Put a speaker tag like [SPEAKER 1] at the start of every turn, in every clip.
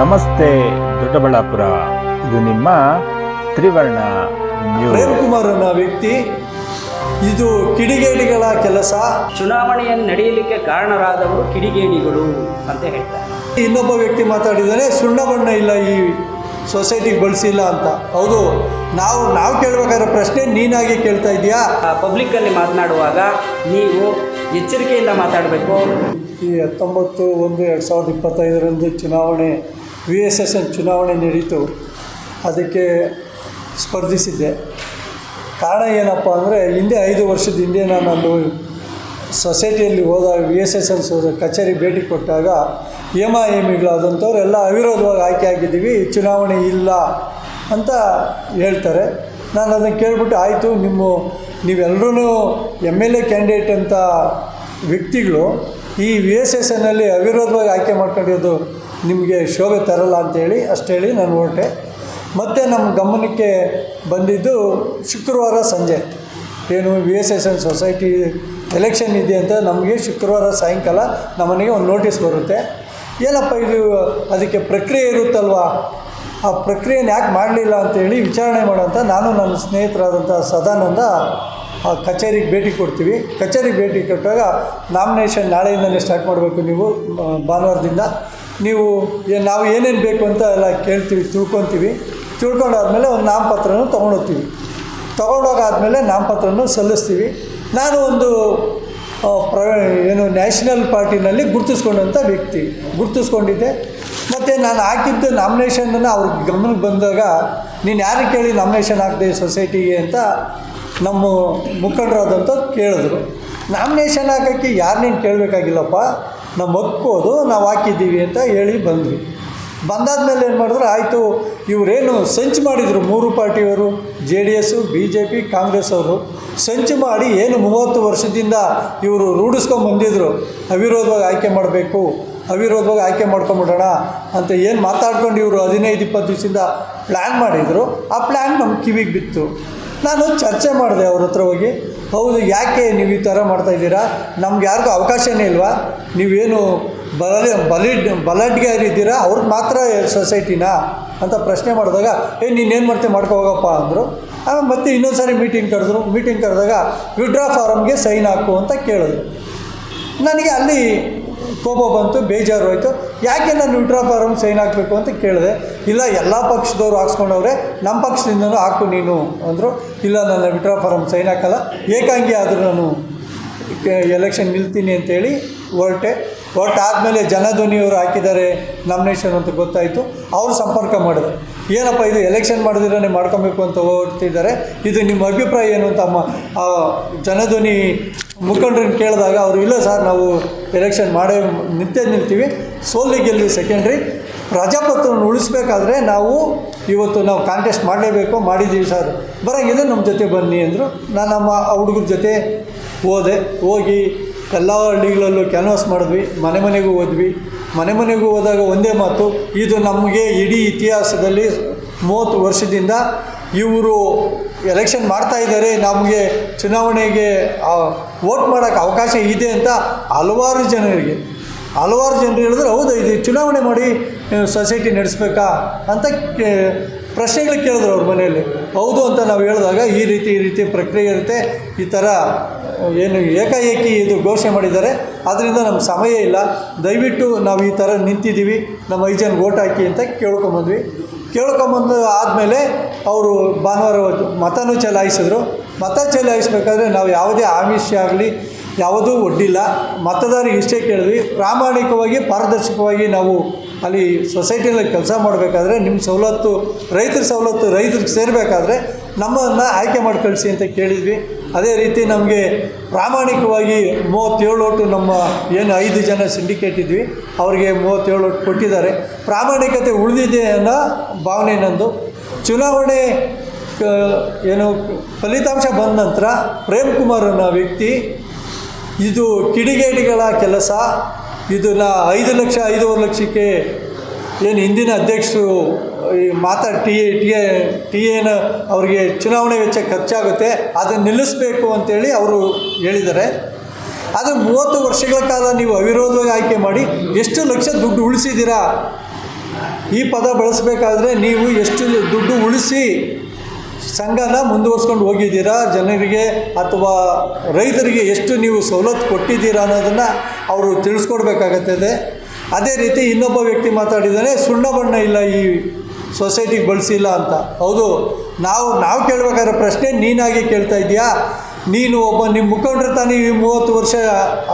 [SPEAKER 1] ನಮಸ್ತೆ ದೊಡ್ಡಬಳ್ಳಾಪುರ. ಇದು ನಿಮ್ಮ ತ್ರಿವರ್ಣ
[SPEAKER 2] ಪ್ರೇಮ್ ಕುಮಾರ್ ಅನ್ನೋ ವ್ಯಕ್ತಿ ಇದು ಕಿಡಿಗೇಡಿಗಳ ಕೆಲಸ.
[SPEAKER 3] ಚುನಾವಣೆಯನ್ನು ನಡೆಯಲಿಕ್ಕೆ ಕಾರಣರಾದವರು ಕಿಡಿಗೇಡಿಗಳು ಅಂತ ಹೇಳ್ತಾರೆ.
[SPEAKER 2] ಇನ್ನೊಬ್ಬ ವ್ಯಕ್ತಿ ಮಾತಾಡಿದರೆ ಸುಣ್ಣ ಬಣ್ಣ ಇಲ್ಲ ಈ ಸೊಸೈಟಿಗೆ ಬಳಸಿಲ್ಲ ಅಂತ. ಹೌದು ನಾವು ನಾವು ಕೇಳಬೇಕಾದ್ರೆ ಪ್ರಶ್ನೆ ನೀನಾಗಿ ಕೇಳ್ತಾ ಇದೆಯಾ
[SPEAKER 3] ಪಬ್ಲಿಕ್ಕಲ್ಲಿ ಮಾತನಾಡುವಾಗ ನೀವು ಎಚ್ಚರಿಕೆಯಿಂದ ಮಾತಾಡಬೇಕು.
[SPEAKER 2] ಈ ಹತ್ತೊಂಬತ್ತು ಒಂದು ಎರಡು ಸಾವಿರದ ಇಪ್ಪತ್ತೈದರಂದು ಚುನಾವಣೆ ವಿ ಎಸ್ ಎಸ್ ಎನ್ ಚುನಾವಣೆ ನಡೀತು, ಅದಕ್ಕೆ ಸ್ಪರ್ಧಿಸಿದ್ದೆ. ಕಾರಣ ಏನಪ್ಪ ಅಂದರೆ, ಹಿಂದೆ ಐದು ವರ್ಷದ ಹಿಂದೆ ನಾನು ಅಲ್ಲಿ ಸೊಸೈಟಿಯಲ್ಲಿ ಹೋದಾಗ ವಿ ಎಸ್ ಎಸ್ ಎಲ್ ಕಚೇರಿ ಭೇಟಿ ಕೊಟ್ಟಾಗ ಯಮ ಏಮಿಗಳಾದಂಥವ್ರು ಎಲ್ಲ ಅವಿರೋಧವಾಗಿ ಆಯ್ಕೆ ಆಗಿದ್ದೀವಿ ಚುನಾವಣೆ ಇಲ್ಲ ಅಂತ ಹೇಳ್ತಾರೆ. ನಾನು ಅದನ್ನು ಕೇಳಿಬಿಟ್ಟು, ಆಯಿತು, ನಿಮ್ಮ ನೀವೆಲ್ಲರೂ ಎಂ ಎಲ್ ಎ ಕ್ಯಾಂಡಿಡೇಟ್ ಅಂತ ವ್ಯಕ್ತಿಗಳು ಈ ವಿ ಎಸ್ ಎಸ್ ಎನ್ನಲ್ಲಿ ಅವಿರೋಧವಾಗಿ ಆಯ್ಕೆ ಮಾಡ್ಕೊಂಡಿದ್ದು ನಿಮಗೆ ಶೋಭೆ ತರಲ್ಲ ಅಂತೇಳಿ ಅಷ್ಟೇಳಿ ನಾನು ಹೊರಟೆ. ಮತ್ತು ನಮ್ಮ ಗಮನಕ್ಕೆ ಬಂದಿದ್ದು ಶುಕ್ರವಾರ ಸಂಜೆ. ಏನು V S S N society election ಇದೆ ಅಂತ ನಮಗೆ ಶುಕ್ರವಾರ ಸಾಯಂಕಾಲ ನಮ್ಮನೆಗೆ ಒಂದು ನೋಟಿಸ್ ಬರುತ್ತೆ. ಏನಪ್ಪ ಇದು ಅದಕ್ಕೆ ಪ್ರಕ್ರಿಯೆ ಇರುತ್ತಲ್ವಾ? ಆ ಪ್ರಕ್ರಿಯೆನ ಯಾಕೆ ಮಾಡಲಿಲ್ಲ ಅಂತೇಳಿ ವಿಚಾರಣೆ ಮಾಡೋಂಥ ನಾನು ನನ್ನ ಸ್ನೇಹಿತರಾದಂಥ ಸದಾನಂದ ಆ ಕಚೇರಿಗೆ ಭೇಟಿ ಕೊಡ್ತೀವಿ. ಕಚೇರಿಗೆ ಭೇಟಿ ಕೊಟ್ಟಾಗ ನಾಮಿನೇಷನ್ ನಾಳೆಯಿಂದಲೇ ಸ್ಟಾರ್ಟ್ ಮಾಡಬೇಕು ನೀವು ಭಾನುವಾರದಿಂದ. ನೀವು ನಾವು ಏನೇನು ಬೇಕು ಅಂತ ಎಲ್ಲ ಕೇಳ್ತೀವಿ ತಿಳ್ಕೊತೀವಿ. ತಿಳ್ಕೊಂಡಾದ್ಮೇಲೆ ಒಂದು ನಾಮಪತ್ರನೂ ತೊಗೊಂಡೋಗ್ತೀವಿ. ತೊಗೊಂಡೋಗಾದ್ಮೇಲೆ ನಾಮಪತ್ರನೂ ಸಲ್ಲಿಸ್ತೀವಿ. ನಾನು ಒಂದು ಆ, ಪ್ರ ಏನು ನ್ಯಾಷನಲ್ ಪಾರ್ಟಿನಲ್ಲಿ ಗುರುತಿಸ್ಕೊಂಡಂಥ ವ್ಯಕ್ತಿ ಗುರುತಿಸ್ಕೊಂಡಿದ್ದೆ. ಮತ್ತು ನಾನು ಹಾಕಿದ್ದು ನಾಮಿನೇಷನನ್ನು ಅವ್ರಿಗೆ ಗಮನಕ್ಕೆ ಬಂದಾಗ ನೀನು ಯಾರು ಕೇಳಿ ನಾಮಿನೇಷನ್ ಹಾಕಿದೆ ಸೊಸೈಟಿಗೆ ಅಂತ ನಮ್ಮ ಮುಖಂಡರಾದಂಥ ಕೇಳಿದ್ರು. ನಾಮಿನೇಷನ್ ಹಾಕೋಕ್ಕೆ ಯಾರನ್ನೇನು ಕೇಳಬೇಕಾಗಿಲ್ಲಪ್ಪ? ನಮ್ಮ ಒಕ್ಕೋದು ನಾವು ಹಾಕಿದ್ದೀವಿ ಅಂತ ಹೇಳಿ ಬಂದ್ವಿ. ಬಂದಾದ್ಮೇಲೆ ಏನು ಮಾಡಿದ್ರು? ಆಯಿತು, ಇವರೇನು ಸಂಚು ಮಾಡಿದರು ಮೂರು ಪಾರ್ಟಿಯವರು, J D S B J P, Congress ಅವರು. ಸಂಚು ಮಾಡಿ ಏನು ಮೂವತ್ತು ವರ್ಷದಿಂದ ಇವರು ರೂಢಿಸ್ಕೊಂಡು ಬಂದಿದ್ರು. ಅವಿರೋಧವಾಗಿ ಆಯ್ಕೆ ಮಾಡಬೇಕು, ಅವಿರೋಧವಾಗಿ ಆಯ್ಕೆ ಮಾಡ್ಕೊಂಬಿಡೋಣ ಅಂತ ಏನು ಮಾತಾಡ್ಕೊಂಡು ಇವರು ಹದಿನೈದು, ಇಪ್ಪತ್ತು ದಿವಸದಿಂದ ಪ್ಲ್ಯಾನ್ ಮಾಡಿದರು. ಆ ಪ್ಲ್ಯಾನ್ ನಮ್ಮ ಕಿವಿಗೆ ಬಿತ್ತು. ನಾನು ಚರ್ಚೆ ಮಾಡಿದೆ ಅವ್ರ ಹತ್ರ ಹೋಗಿ, ಹೌದು, ಯಾಕೆ ನೀವು ಈ ಥರ ಮಾಡ್ತಾಯಿದ್ದೀರಾ ನಮ್ಗೆ ಯಾರಿಗೂ ಅವಕಾಶನೇ ಇಲ್ವಾ? ನೀವೇನು ಬಲ ಬಲಿಡ್ ಬಲಡ್ಗಾರಿದ್ದೀರಾ ಅವ್ರಿಗೆ ಮಾತ್ರ ಸೊಸೈಟಿನಾ? ಅಂತ ಪ್ರಶ್ನೆ ಮಾಡಿದಾಗ, ಏ, ನೀನೇನು ಮಾಡ್ತೀವಿ ಮಾಡ್ಕೊ ಹೋಗಪ್ಪ, ಅಂದರು. ಆಮೇಲೆ ಮತ್ತೆ ಇನ್ನೊಂದು ಸಾರಿ ಮೀಟಿಂಗ್ ಕರೆದ್ರು. ಮೀಟಿಂಗ್ ಕರೆದಾಗ, ವಿಡ್ರಾ ಫಾರಮ್ಗೆ ಸೈನ್ ಹಾಕು, ಅಂತ ಕೇಳಿದ್ರು. ನನಗೆ ಅಲ್ಲಿ ಕೋಪ ಬಂತು, ಬೇಜಾರು ಯಾಕೆ ನಾನು ವಿಡ್ರಾ ಫಾರಮ್ ಸೈನ್ ಹಾಕಬೇಕು ಅಂತ ಕೇಳಿದೆ. ಇಲ್ಲ, ಎಲ್ಲ ಪಕ್ಷದವ್ರು ಹಾಕ್ಸ್ಕೊಂಡವ್ರೆ ನಮ್ಮ ಪಕ್ಷದಿಂದನೂ ಹಾಕು ನೀನು ಅಂದರು. ಇಲ್ಲ, ನನ್ನ ವಿಡ್ರಾ ಫಾರಮ್ ಸೈನ್ ಹಾಕಲ್ಲ. ಏಕಾಂಗಿ ಆದರೂ ನಾನು ಎಲೆಕ್ಷನ್ ನಿಲ್ತೀನಿ ಅಂತೇಳಿ ಹೊರಟೆ. ಹೊರಟಾದ್ಮೇಲೆ ಜನಧ್ವನಿಯವರು ಹಾಕಿದ್ದಾರೆ ನಾಮಿನೇಷನ್ ಅಂತ ಗೊತ್ತಾಯಿತು. ಅವರು ಸಂಪರ್ಕ ಮಾಡಿದೆ ಏನಪ್ಪ ಇದು ಎಲೆಕ್ಷನ್ ಮಾಡಿದ್ರೇ ಮಾಡ್ಕೊಬೇಕು ಅಂತ ಹೋಗ್ತಿದ್ದಾರೆ ಇದು ನಿಮ್ಮ ಅಭಿಪ್ರಾಯ ಏನು ಅಂತ ಅಮ್ಮ? ಜನಧ್ವನಿ ಮುಖಂಡರನ್ನ ಕೇಳಿದಾಗ ಅವರು, ಇಲ್ಲ ಸರ್, ನಾವು ಎಲೆಕ್ಷನ್ ಮಾಡೇ ನಿಂತೇ ನಿಲ್ತೀವಿ. ಸೋಲಿ ಗೆಲ್ಲಿ ಸೆಕೆಂಡ್ರಿ ಪ್ರಜಾಪ್ರಭುತ್ವವನ್ನು ಉಳಿಸ್ಬೇಕಾದ್ರೆ ನಾವು ಇವತ್ತು ನಾವು ಕಾಂಟೆಸ್ಟ್ ಮಾಡಲೇಬೇಕು, ಮಾಡಿದ್ದೀವಿ ಸರ್. ಬರೋಂಗಿದೆ ನಮ್ಮ ಜೊತೆ ಬನ್ನಿ ಅಂದರು. ನಾನು ನಮ್ಮ ಹುಡುಗರ ಜೊತೆ ಹೋದೆ. ಹೋಗಿ ಎಲ್ಲ ಹಳ್ಳಿಗಳಲ್ಲೂ ಕ್ಯಾನ್ವಾಸ್ ಮಾಡಿದ್ವಿ. ಮನೆ ಮನೆಗೂ ಹೋದ್ವಿ. ಮನೆ ಮನೆಗೂ ಹೋದಾಗ ಒಂದೇ ಮಾತು, ಇದು ನಮಗೆ ಇಡೀ ಇತಿಹಾಸದಲ್ಲಿ ಮೂವತ್ತು ವರ್ಷದಿಂದ ಇವರು ಎಲೆಕ್ಷನ್ ಮಾಡ್ತಾ ಇದ್ದಾರೆ, ನಮಗೆ ಚುನಾವಣೆಗೆ ವೋಟ್ ಮಾಡೋಕ್ಕೆ ಅವಕಾಶ ಇದೆ ಅಂತ ಹಲವಾರು ಜನರಿಗೆ, ಹಲವಾರು ಜನರು ಹೇಳಿದ್ರು, ಹೌದು, ಇದು ಚುನಾವಣೆ ಮಾಡಿ ಸೊಸೈಟಿ ನಡೆಸ್ಬೇಕಾ ಅಂತ ಪ್ರಶ್ನೆಗಳು ಕೇಳಿದ್ರು ಅವ್ರ ಮನೆಯಲ್ಲಿ. ಹೌದು ಅಂತ ನಾವು ಹೇಳಿದಾಗ ಈ ರೀತಿ ಈ ರೀತಿ ಪ್ರಕ್ರಿಯೆ ಇರುತ್ತೆ, ಈ ಥರ, ಏನು ಏಕಾಏಕಿ ಇದು ಘೋಷಣೆ ಮಾಡಿದ್ದಾರೆ. ಅದರಿಂದ ನಮ್ಗೆ ಸಮಯ ಇಲ್ಲ. ದಯವಿಟ್ಟು ನಾವು ಈ ಥರ ನಿಂತಿದ್ದೀವಿ. ನಮ್ಮ ಐದು ಜನ ಓಟ್ ಹಾಕಿ ಅಂತ ಕೇಳ್ಕೊಂಬಂದ್ವಿ. ಕೇಳ್ಕೊಂಬಂದು ಆದಮೇಲೆ ಅವರು ಭಾನುವಾರ ಮತನೂ ಚಲಾಯಿಸಿದ್ರು. ಮತ ಚಲಾಯಿಸ್ಬೇಕಾದ್ರೆ ನಾವು ಯಾವುದೇ ಆಮಿಷ ಆಗಲಿ, ಯಾವುದೂ ಒಡ್ಡಿಲ್ಲ. ಮತದಾರರಿಗೆ ಇಷ್ಟೇ ಕೇಳಿದ್ವಿ. ಪ್ರಾಮಾಣಿಕವಾಗಿ, ಪಾರದರ್ಶಕವಾಗಿ ನಾವು ಅಲ್ಲಿ ಸೊಸೈಟಿಯಲ್ಲಿ ಕೆಲಸ ಮಾಡಬೇಕಾದ್ರೆ ನಿಮ್ಮ ಸವಲತ್ತು, ರೈತರ ಸವಲತ್ತು ರೈತರಿಗೆ ಸೇರಬೇಕಾದ್ರೆ ನಮ್ಮನ್ನು ಆಯ್ಕೆ ಮಾಡಿ ಕಳಿಸಿ ಅಂತ ಕೇಳಿದ್ವಿ. ಅದೇ ರೀತಿ ನಮಗೆ ಪ್ರಾಮಾಣಿಕವಾಗಿ ಮೂವತ್ತೇಳು ಒಟ್ಟು ನಮ್ಮ ಏನು ಐದು ಜನ ಸಿಂಡಿಕೇಟ್ ಇದ್ವಿ, ಅವರಿಗೆ ಮೂವತ್ತೇಳು ಒಟ್ಟು ಕೊಟ್ಟಿದ್ದಾರೆ. ಪ್ರಾಮಾಣಿಕತೆ ಉಳಿದಿದೆ ಅನ್ನೋ ಭಾವನೆ ನಂದು. ಚುನಾವಣೆ ಏನು ಫಲಿತಾಂಶ ಬಂದ ನಂತರ ಪ್ರೇಮ್ ಕುಮಾರ್ ಅನ್ನೋ ವ್ಯಕ್ತಿ, ಇದು ಕಿಡಿಗೇಡಿಗಳ ಕೆಲಸ. ಇದನ್ನು ಐದು ಲಕ್ಷ, ಐದೂವರೆ ಲಕ್ಷಕ್ಕೆ ಏನು ಹಿಂದಿನ ಅಧ್ಯಕ್ಷರು, ಈ ಮಾತಾ, T A T A, T ಎನ ಅವರಿಗೆ ಚುನಾವಣೆ ವೆಚ್ಚ ಖರ್ಚಾಗುತ್ತೆ, ಅದನ್ನು ನಿಲ್ಲಿಸಬೇಕು ಅಂತೇಳಿ ಅವರು ಹೇಳಿದ್ದಾರೆ. ಆದರೆ ಮೂವತ್ತು ವರ್ಷಗಳ ಕಾಲ ನೀವು ಅವಿರೋಧವಾಗಿ ಆಯ್ಕೆ ಮಾಡಿ ಎಷ್ಟು ಲಕ್ಷ ದುಡ್ಡು ಉಳಿಸಿದ್ದೀರಾ? ಈ ಪದ ಬಳಸಬೇಕಾದ್ರೆ ನೀವು ಎಷ್ಟು ದುಡ್ಡು ಉಳಿಸಿ ಸಂಘನ ಮುಂದುವರ್ಸ್ಕೊಂಡು ಹೋಗಿದ್ದೀರಾ? ಜನರಿಗೆ ಅಥವಾ ರೈತರಿಗೆ ಎಷ್ಟು ನೀವು ಸವಲತ್ತು ಕೊಟ್ಟಿದ್ದೀರಾ ಅನ್ನೋದನ್ನು ಅವರು ತಿಳಿಸ್ಕೊಡ್ಬೇಕಾಗತ್ತದೆ ಅದೇ ರೀತಿ ಇನ್ನೊಬ್ಬ ವ್ಯಕ್ತಿ ಮಾತಾಡಿದ್ದಾನೆ, ಸುಣ್ಣ ಬಣ್ಣ ಇಲ್ಲ ಈ ಸೊಸೈಟಿಗೆ ಬಳಸಿಲ್ಲ ಅಂತ. ಹೌದು, ನಾವು ನಾವು ಕೇಳಬೇಕಾದ್ರೆ ಪ್ರಶ್ನೆ ನೀನಾಗಿ ಕೇಳ್ತಾ ಇದೆಯಾ ನೀನು ಒಬ್ಬ ನಿಮ್ಮ ಮುಖಂಡರು ತಾನೇ ಈ ಮೂವತ್ತು ವರ್ಷ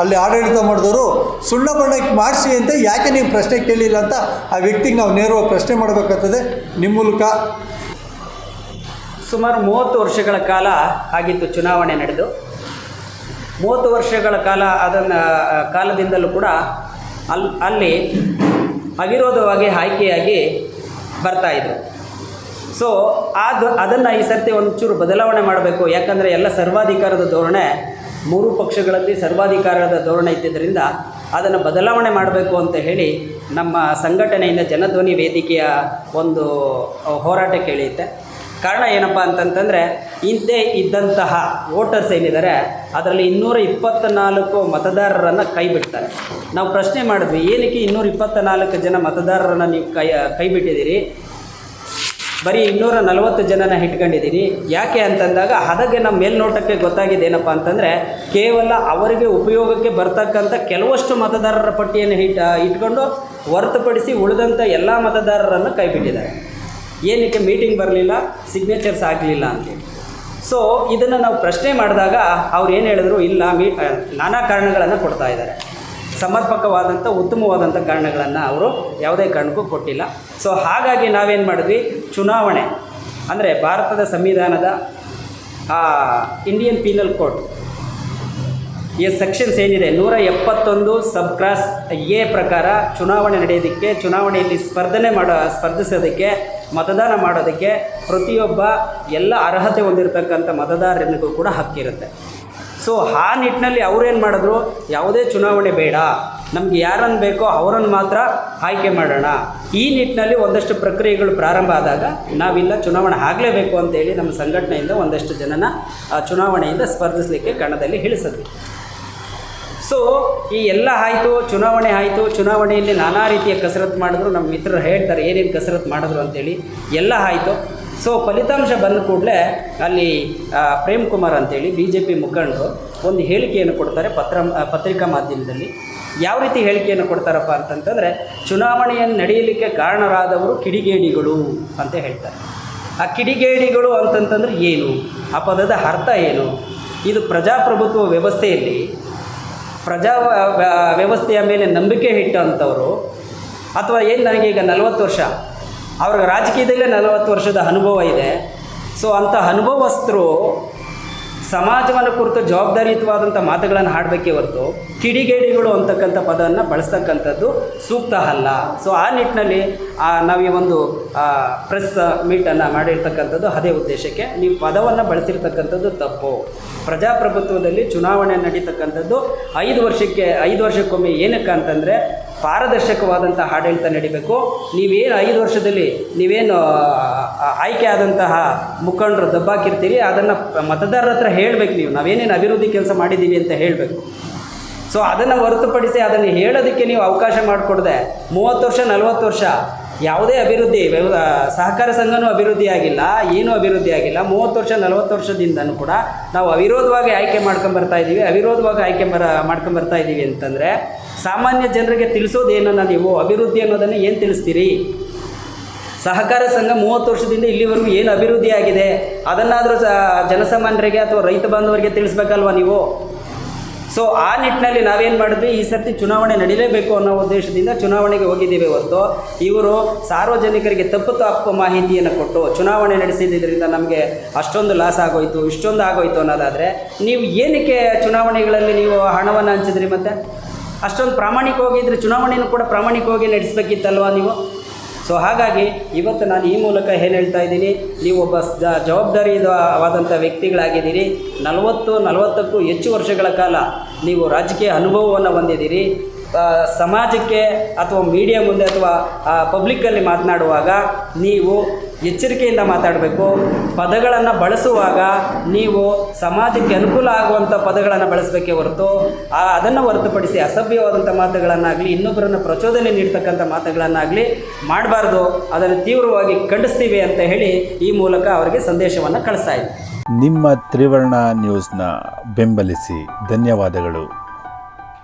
[SPEAKER 2] ಅಲ್ಲಿ ಆಡಳಿತ ಮಾಡಿದವರು, ಸುಣ್ಣ ಬಣ್ಣಕ್ಕೆ ಮಾಡಿಸಿ ಅಂತ ಯಾಕೆ ನೀವು ಪ್ರಶ್ನೆ ಕೇಳಿಲ್ಲ ಅಂತ ಆ ವ್ಯಕ್ತಿಗೆ ನಾವು ನೇರವಾಗಿ ಪ್ರಶ್ನೆ ಮಾಡಬೇಕಾಗ್ತದೆ ನಿಮ್ಮ ಮೂಲಕ.
[SPEAKER 3] ಸುಮಾರು ಮೂವತ್ತು ವರ್ಷಗಳ ಕಾಲ ಆಗಿತ್ತು ಚುನಾವಣೆ ನಡೆದು. ಮೂವತ್ತು ವರ್ಷಗಳ ಕಾಲ ಅದನ್ನು ಕಾಲದಿಂದಲೂ ಕೂಡ ಅಲ್ಲಿ ಅಲ್ಲಿ ಅವಿರೋಧವಾಗಿ ಆಯ್ಕೆಯಾಗಿ ಬರ್ತಾಯಿದ್ರು ಸೊ ಅದು ಅದನ್ನು ಈ ಸರ್ತಿ ಒಂಚೂರು ಬದಲಾವಣೆ ಮಾಡಬೇಕು. ಯಾಕಂದರೆ ಎಲ್ಲ ಸರ್ವಾಧಿಕಾರದ ಧೋರಣೆ, ಮೂರು ಪಕ್ಷಗಳಲ್ಲಿ ಸರ್ವಾಧಿಕಾರದ ಧೋರಣೆ ಇದ್ದಿದ್ದರಿಂದ ಅದನ್ನು ಬದಲಾವಣೆ ಮಾಡಬೇಕು ಅಂತ ಹೇಳಿ ನಮ್ಮ ಸಂಘಟನೆಯಿಂದ ಜನಧ್ವನಿ ವೇದಿಕೆಯ ಒಂದು ಹೋರಾಟ ಕೇಳಿಯುತ್ತೆ ಕಾರಣ ಏನಪ್ಪ ಅಂತಂತಂದರೆ ಹಿಂದೆ ಇದ್ದಂತಹ ವೋಟರ್ಸ್ ಏನಿದ್ದಾರೆ, ಅದರಲ್ಲಿ ಇನ್ನೂರ ಇಪ್ಪತ್ತ ನಾಲ್ಕು ಮತದಾರರನ್ನು ಕೈ ಬಿಡ್ತಾರೆ ನಾವು ಪ್ರಶ್ನೆ ಮಾಡಿದ್ವಿ, ಏನಕ್ಕೆ ಇನ್ನೂರ ಇಪ್ಪತ್ತ ನಾಲ್ಕು ಜನ ಮತದಾರರನ್ನು ನೀವು ಕೈ ಕೈ ಬಿಟ್ಟಿದ್ದೀರಿ ಬರೀ ಇನ್ನೂರ ನಲವತ್ತು ಜನನ ಇಟ್ಕೊಂಡಿದ್ದೀರಿ. ಯಾಕೆ ಅಂತಂದಾಗ ಹದಗೆ ನಮ್ಮ ಮೇಲ್ನೋಟಕ್ಕೆ ಗೊತ್ತಾಗಿದೆ ಏನಪ್ಪ ಅಂತಂದರೆ, ಕೇವಲ ಅವರಿಗೆ ಉಪಯೋಗಕ್ಕೆ ಬರ್ತಕ್ಕಂಥ ಕೆಲವಷ್ಟು ಮತದಾರರ ಪಟ್ಟಿಯನ್ನು ಇಟ್, ಇಟ್ಕೊಂಡು ಹೊರತುಪಡಿಸಿ ಉಳಿದಂಥ ಎಲ್ಲ ಮತದಾರರನ್ನು ಕೈಬಿಟ್ಟಿದ್ದಾರೆ. ಏನಕ್ಕೆ ಮೀಟಿಂಗ್ ಬರಲಿಲ್ಲ, ಸಿಗ್ನೇಚರ್ಸ್ ಆಗಲಿಲ್ಲ ಅಂತೇಳಿ ಸೊ ಇದನ್ನು ನಾವು ಪ್ರಶ್ನೆ ಮಾಡಿದಾಗ ಅವ್ರು ಏನು ಹೇಳಿದ್ರು? ಇಲ್ಲ, ಮೀ ನಾನಾ ಕಾರಣಗಳನ್ನು ಕೊಡ್ತಾ ಇದ್ದಾರೆ. ಸಮರ್ಪಕವಾದಂಥ ಉತ್ತಮವಾದಂಥ ಕಾರಣಗಳನ್ನು ಅವರು ಯಾವುದೇ ಕಾರಣಕ್ಕೂ ಕೊಟ್ಟಿಲ್ಲ. ಸೊ ಹಾಗಾಗಿ ನಾವೇನು ಮಾಡಿದ್ವಿ? ಚುನಾವಣೆ, ಅಂದರೆ ಭಾರತದ ಸಂವಿಧಾನದ ಇಂಡಿಯನ್ ಪೀನಲ್ ಕೋಡ್ ಈ ಸೆಕ್ಷನ್ಸ್ ಏನಿದೆ? ನೂರ ಎಪ್ಪತ್ತೊಂದು ಸಬ್ ಕ್ರಾಸ್ ಎ ಪ್ರಕಾರ ಚುನಾವಣೆ ನಡೆಯೋದಕ್ಕೆ, ಚುನಾವಣೆಯಲ್ಲಿ ಸ್ಪರ್ಧನೆ ಮಾಡೋ, ಸ್ಪರ್ಧಿಸೋದಕ್ಕೆ, ಮತದಾನ ಮಾಡೋದಕ್ಕೆ ಪ್ರತಿಯೊಬ್ಬ ಎಲ್ಲ ಅರ್ಹತೆ ಹೊಂದಿರತಕ್ಕಂಥ ಮತದಾರರಿಗೂ ಕೂಡ ಹಕ್ಕಿರುತ್ತೆ ಸೊ ಆ ನಿಟ್ಟಿನಲ್ಲಿ ಅವ್ರೇನು ಮಾಡಿದ್ರು? ಯಾವುದೇ ಚುನಾವಣೆ ಬೇಡ. ನಮ್ಗೆ ಯಾರನ್ನು ಬೇಕೋ ಅವರನ್ನು ಮಾತ್ರ ಆಯ್ಕೆ ಮಾಡೋಣ. ಈ ನಿಟ್ಟಿನಲ್ಲಿ ಒಂದಷ್ಟು ಪ್ರಕ್ರಿಯೆಗಳು ಪ್ರಾರಂಭ ಆದಾಗ ನಾವಿಲ್ಲ ಚುನಾವಣೆ ಆಗಲೇಬೇಕು ಅಂತೇಳಿ ನಮ್ಮ ಸಂಘಟನೆಯಿಂದ ಒಂದಷ್ಟು ಜನನ, ಆ, ಚುನಾವಣೆಯಿಂದ ಸ್ಪರ್ಧಿಸಲಿಕ್ಕೆ ಕಣದಲ್ಲಿ ಇಳಿಸಿದ್ವಿ. ಸೊ ಈ ಎಲ್ಲ ಆಯಿತು, ಚುನಾವಣೆ ಆಯಿತು, ಚುನಾವಣೆಯಲ್ಲಿ ನಾನಾ ರೀತಿಯ ಕಸರತ್ತು ಮಾಡಿದ್ರು. ನಮ್ಮ ಮಿತ್ರರು ಹೇಳ್ತಾರೆ, ಏನೇನು ಕಸರತ್ತು ಮಾಡಿದ್ರು ಅಂತೇಳಿ ಎಲ್ಲ ಆಯಿತು. ಸೊ ಫಲಿತಾಂಶ ಬಂದ ಕೂಡಲೇ ಅಲ್ಲಿ ಪ್ರೇಮ್ ಕುಮಾರ್ ಅಂತೇಳಿ ಬಿ ಜೆ ಪಿ ಮುಖಂಡರು ಒಂದು ಹೇಳಿಕೆಯನ್ನು ಕೊಡ್ತಾರೆ ಪತ್ರ ಪತ್ರಿಕಾ ಮಾಧ್ಯಮದಲ್ಲಿ. ಯಾವ ರೀತಿ ಹೇಳಿಕೆಯನ್ನು ಕೊಡ್ತಾರಪ್ಪ ಅಂತಂತಂದರೆ, ಚುನಾವಣೆಯನ್ನು ನಡೆಯಲಿಕ್ಕೆ ಕಾರಣರಾದವರು ಕಿಡಿಗೇಡಿಗಳು ಅಂತ ಹೇಳ್ತಾರೆ. ಆ ಕಿಡಿಗೇಡಿಗಳು ಅಂತಂತಂದರೆ ಏನು? ಆ ಪದದ ಅರ್ಥ ಏನು? ಇದು ಪ್ರಜಾಪ್ರಭುತ್ವ ವ್ಯವಸ್ಥೆಯಲ್ಲಿ, ಪ್ರಜಾ ವ್ಯ- ವ್ಯ- ವ್ಯವಸ್ಥೆಯ ಮೇಲೆ ನಂಬಿಕೆ ಇಟ್ಟಂಥವರು ಅಥವಾ ಏನು ನನಗೆ ಈಗ ನಲವತ್ತು ವರ್ಷ ಅವ್ರಿಗೆ ರಾಜಕೀಯದಲ್ಲೇ ನಲವತ್ತು ವರ್ಷದ ಅನುಭವ ಇದೆ. ಸೊ ಅಂಥ ಅನುಭವಸ್ಥರು ಸಮಾಜವನ್ನು ಕುರಿತು ಜವಾಬ್ದಾರಿಯುತವಾದಂಥ ಮಾತುಗಳನ್ನು ಹಾಡಬೇಕೇ ಹೊರತು ಕಿಡಿಗೇಡಿಗಳು ಅಂತಕ್ಕಂಥ ಪದವನ್ನು ಬಳಸ್ತಕ್ಕಂಥದ್ದು ಸೂಕ್ತ ಅಲ್ಲ. ಸೊ ಆ ನಿಟ್ಟಿನಲ್ಲಿ ನಾವು ಈ ಒಂದು ಪ್ರೆಸ್ ಮೀಟನ್ನು ಮಾಡಿರ್ತಕ್ಕಂಥದ್ದು ಅದೇ ಉದ್ದೇಶಕ್ಕೆ ನೀವು ಪದವನ್ನು ಬಳಸಿರ್ತಕ್ಕಂಥದ್ದು ತಪ್ಪು. ಪ್ರಜಾಪ್ರಭುತ್ವದಲ್ಲಿ ಚುನಾವಣೆ ನಡೀತಕ್ಕಂಥದ್ದು ಐದು ವರ್ಷಕ್ಕೆ, ಐದು ವರ್ಷಕ್ಕೊಮ್ಮೆ ಏನಕ್ಕೆ ಅಂತಂದರೆ ಪಾರದರ್ಶಕವಾದಂಥ ಆಡಳಿತ ನಡಿಬೇಕು. ನೀವೇನು ಐದು ವರ್ಷದಲ್ಲಿ ನೀವೇನು ಆಯ್ಕೆ ಆದಂತಹ ಮುಖಂಡರು ದಬ್ಬಾಕಿರ್ತೀರಿ, ಅದನ್ನು ಮತದಾರರ ಹತ್ರ ಹೇಳಬೇಕು ನೀವು. ನಾವೇನೇನು ಅಭಿವೃದ್ಧಿ ಕೆಲಸ ಮಾಡಿದ್ದೀವಿ ಅಂತ ಹೇಳಬೇಕು. ಸೊ ಅದನ್ನು ಹೊರತುಪಡಿಸಿ ಅದನ್ನು ಹೇಳೋದಕ್ಕೆ ನೀವು ಅವಕಾಶ ಮಾಡಿಕೊಡದೆ. ಮೂವತ್ತು ವರ್ಷ, ನಲವತ್ತು ವರ್ಷ, ಯಾವುದೇ ಅಭಿವೃದ್ಧಿ ಸಹಕಾರ ಸಂಘನೂ ಅಭಿವೃದ್ಧಿ ಆಗಿಲ್ಲ, ಏನೂ ಅಭಿವೃದ್ಧಿ ಆಗಿಲ್ಲ. ಮೂವತ್ತು ವರ್ಷ, ನಲವತ್ತು ವರ್ಷದಿಂದನೂ ಕೂಡ ನಾವು ಅವಿರೋಧವಾಗಿ ಆಯ್ಕೆ ಮಾಡ್ಕೊಂಬರ್ತಾ ಇದ್ದೀವಿ ಅವಿರೋಧವಾಗಿ ಆಯ್ಕೆ ಬರ ಮಾಡ್ಕೊಂಬರ್ತಾ ಇದ್ದೀವಿ ಅಂತಂದರೆ ಸಾಮಾನ್ಯ ಜನರಿಗೆ ತಿಳಿಸೋದೇನನ್ನ ನೀವು, ಅಭಿವೃದ್ಧಿ ಅನ್ನೋದನ್ನು ಏನು ತಿಳಿಸ್ತೀರಿ? ಸಹಕಾರ ಸಂಘ ಮೂವತ್ತು ವರ್ಷದಿಂದ ಇಲ್ಲಿವರೆಗೂ ಏನು ಅಭಿವೃದ್ಧಿ ಆಗಿದೆ? ಅದನ್ನಾದರೂ ಜನಸಾಮಾನ್ಯರಿಗೆ ಅಥವಾ ರೈತ ಬಾಂಧವರಿಗೆ ತಿಳಿಸ್ಬೇಕಲ್ವ ನೀವು? ಸೊ ಆ ನಿಟ್ಟಿನಲ್ಲಿ ನಾವೇನು ಮಾಡಿದ್ವಿ? ಈ ಸರ್ತಿ ಚುನಾವಣೆ ನಡೀಲೇಬೇಕು ಅನ್ನೋ ಉದ್ದೇಶದಿಂದ ಚುನಾವಣೆಗೆ ಹೋಗಿದ್ದೀವಿ ಹೊತ್ತು ಇವರು ಸಾರ್ವಜನಿಕರಿಗೆ ತಪ್ಪು ತಪ್ಪು ಮಾಹಿತಿಯನ್ನು ಕೊಟ್ಟು ಚುನಾವಣೆ ನಡೆಸಿದ್ದರಿಂದ ನಮಗೆ ಅಷ್ಟೊಂದು ಲಾಸ್ ಆಗೋಯ್ತು, ಇಷ್ಟೊಂದು ಆಗೋಯ್ತು ಅನ್ನೋದಾದರೆ, ನೀವು ಏನಕ್ಕೆ ಚುನಾವಣೆಗಳಲ್ಲಿ ನೀವು ಹಣವನ್ನು ಹಂಚಿದ್ರಿ ಮತ್ತೆ? ಅಷ್ಟೊಂದು ಪ್ರಾಮಾಣಿಕವಾಗಿದ್ದರೆ ಚುನಾವಣೆಯನ್ನು ಕೂಡ ಪ್ರಾಮಾಣಿಕವಾಗಿ ನಡೆಸಬೇಕಿತ್ತಲ್ವಾ ನೀವು? ಸೊ ಹಾಗಾಗಿ ಇವತ್ತು ನಾನು ಈ ಮೂಲಕ ಏನು ಹೇಳ್ತಾ ಇದ್ದೀನಿ, ನೀವು ಒಬ್ಬ ಜವಾಬ್ದಾರಿಯುತವಾದಂಥ ವ್ಯಕ್ತಿಗಳಾಗಿದ್ದೀರಿ. ನಲವತ್ತು, ನಲವತ್ತಕ್ಕೂ ಹೆಚ್ಚು ವರ್ಷಗಳ ಕಾಲ ನೀವು ರಾಜಕೀಯ ಅನುಭವವನ್ನು ಹೊಂದಿದ್ದೀರಿ. ಸಮಾಜಕ್ಕೆ ಅಥವಾ ಮೀಡಿಯಾ ಮುಂದೆ ಅಥವಾ ಪಬ್ಲಿಕ್ಕಲ್ಲಿ ಮಾತನಾಡುವಾಗ ನೀವು ಎಚ್ಚರಿಕೆಯಿಂದ ಮಾತಾಡಬೇಕು. ಪದಗಳನ್ನು ಬಳಸುವಾಗ ನೀವು ಸಮಾಜಕ್ಕೆ ಅನುಕೂಲ ಆಗುವಂಥ ಪದಗಳನ್ನು ಬಳಸಬೇಕೇ ಹೊರತು ಅದನ್ನು ಹೊರತುಪಡಿಸಿ ಅಸಭ್ಯವಾದಂಥ ಮಾತುಗಳನ್ನಾಗಲಿ, ಇನ್ನೊಬ್ಬರನ್ನು ಪ್ರಚೋದನೆ ನೀಡ್ತಕ್ಕಂಥ ಮಾತುಗಳನ್ನಾಗಲಿ ಮಾಡಬಾರ್ದು. ಅದನ್ನು ತೀವ್ರವಾಗಿ ಖಂಡಿಸ್ತೀವಿ ಅಂತ ಹೇಳಿ ಈ ಮೂಲಕ ಅವರಿಗೆ ಸಂದೇಶವನ್ನು ಕಳಿಸ್ತಾ
[SPEAKER 1] ನಿಮ್ಮ ತ್ರಿವರ್ಣ ನ್ಯೂಸ್ನ ಬೆಂಬಲಿಸಿ ಧನ್ಯವಾದಗಳು.